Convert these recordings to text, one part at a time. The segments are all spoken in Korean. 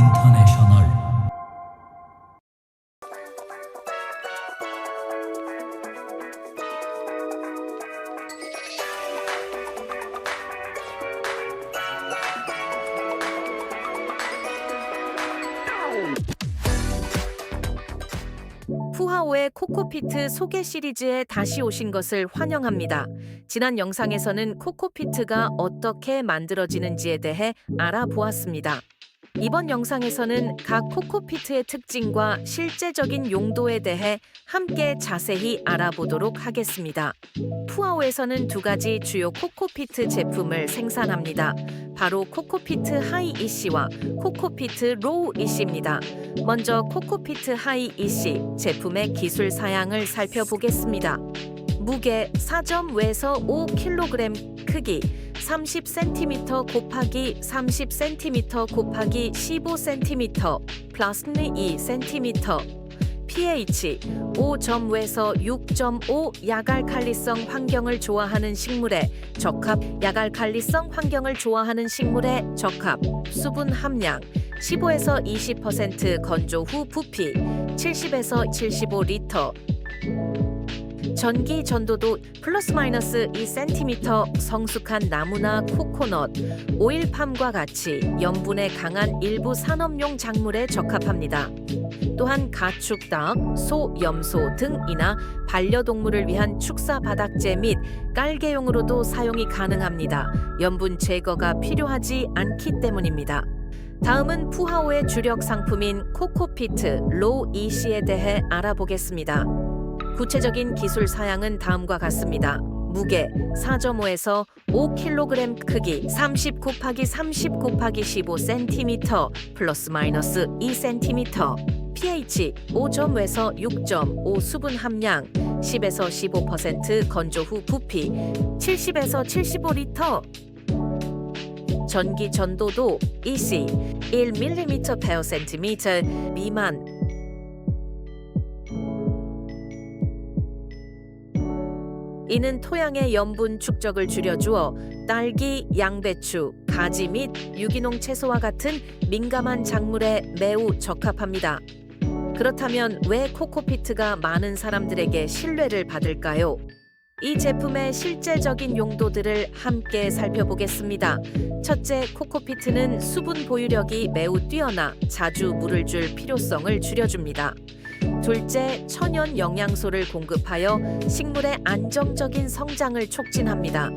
인터내셔널 푸하오의 코코피트 소개 시리즈에 다시 오신 것을 환영합니다. 지난 영상에서는 코코피트가 어떻게 만들어지는지에 대해 알아보았습니다. 이번 영상에서는 각 코코피트의 특징과 실제적인 용도에 대해 함께 자세히 알아보도록 하겠습니다. 푸하오에서는 두 가지 주요 코코피트 제품을 생산합니다. 바로 코코피트 하이 이씨와 코코피트 로우 이씨입니다. 먼저 코코피트 하이 이씨 제품의 기술 사양을 살펴보겠습니다. 무게 4.5에서 5kg 크기 30cm 곱하기 30cm 곱하기 15cm 플러스는 2cm pH 5.5에서 6.5 야갈칼리성 환경을 좋아하는 식물에 적합. 야갈칼리성 환경을 좋아하는 식물에 적합. 수분 함량 15에서 20% 건조 후 부피 70에서 75리터 전기 전도도 플러스 마이너스 2cm 성숙한 나무나 코코넛, 오일팜과 같이 염분에 강한 일부 산업용 작물에 적합합니다. 또한 가축, 닭, 소, 염소 등이나 반려동물을 위한 축사 바닥재 및 깔개용으로도 사용이 가능합니다. 염분 제거가 필요하지 않기 때문입니다. 다음은 푸하오의 주력 상품인 코코피트 로우 EC에 대해 알아보겠습니다. 구체적인 기술 사양은 다음과 같습니다. 무게 4.5에서 5kg 크기 30 곱하기 30 곱하기 15cm 플러스 마이너스 2cm pH 5.5에서 6.5 수분 함량 10에서 15% 건조 후 부피 70에서 75리터 전기 전도도 EC 1mm per cm 미만 이는 토양의 염분 축적을 줄여주어 딸기, 양배추, 가지 및 유기농 채소와 같은 민감한 작물에 매우 적합합니다. 그렇다면 왜 코코피트가 많은 사람들에게 신뢰를 받을까요? 이 제품의 실제적인 용도들을 함께 살펴보겠습니다. 첫째, 코코피트는 수분 보유력이 매우 뛰어나 자주 물을 줄 필요성을 줄여줍니다. 둘째, 천연 영양소를 공급하여 식물의 안정적인 성장을 촉진합니다.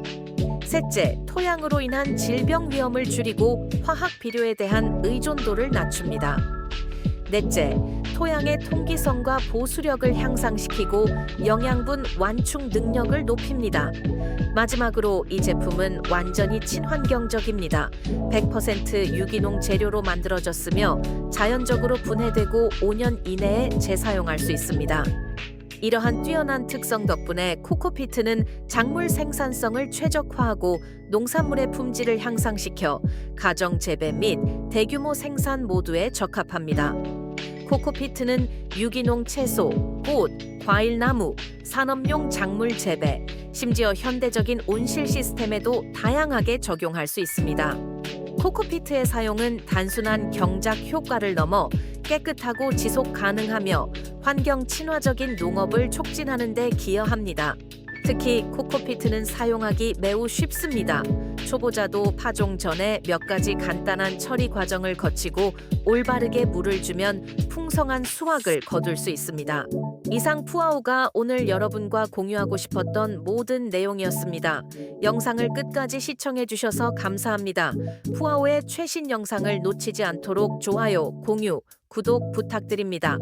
셋째, 토양으로 인한 질병 위험을 줄이고 화학 비료에 대한 의존도를 낮춥니다. 넷째, 토양의 통기성과 보수력을 향상시키고 영양분 완충 능력을 높입니다. 마지막으로 이 제품은 완전히 친환경적입니다. 100% 유기농 재료로 만들어졌으며 자연적으로 분해되고 5년 이내에 재사용할 수 있습니다. 이러한 뛰어난 특성 덕분에 코코피트는 작물 생산성을 최적화하고 농산물의 품질을 향상시켜 가정 재배 및 대규모 생산 모두에 적합합니다. 코코피트는 유기농 채소, 꽃, 과일나무, 산업용 작물 재배, 심지어 현대적인 온실 시스템에도 다양하게 적용할 수 있습니다. 코코피트의 사용은 단순한 경작 효과를 넘어 깨끗하고 지속 가능하며 환경 친화적인 농업을 촉진하는 데 기여합니다. 특히 코코피트는 사용하기 매우 쉽습니다. 초보자도 파종 전에 몇 가지 간단한 처리 과정을 거치고 올바르게 물을 주면 풍성한 수확을 거둘 수 있습니다. 이상 푸아오가 오늘 여러분과 공유하고 싶었던 모든 내용이었습니다. 영상을 끝까지 시청해 주셔서 감사합니다. 푸아오의 최신 영상을 놓치지 않도록 좋아요, 공유, 구독 부탁드립니다.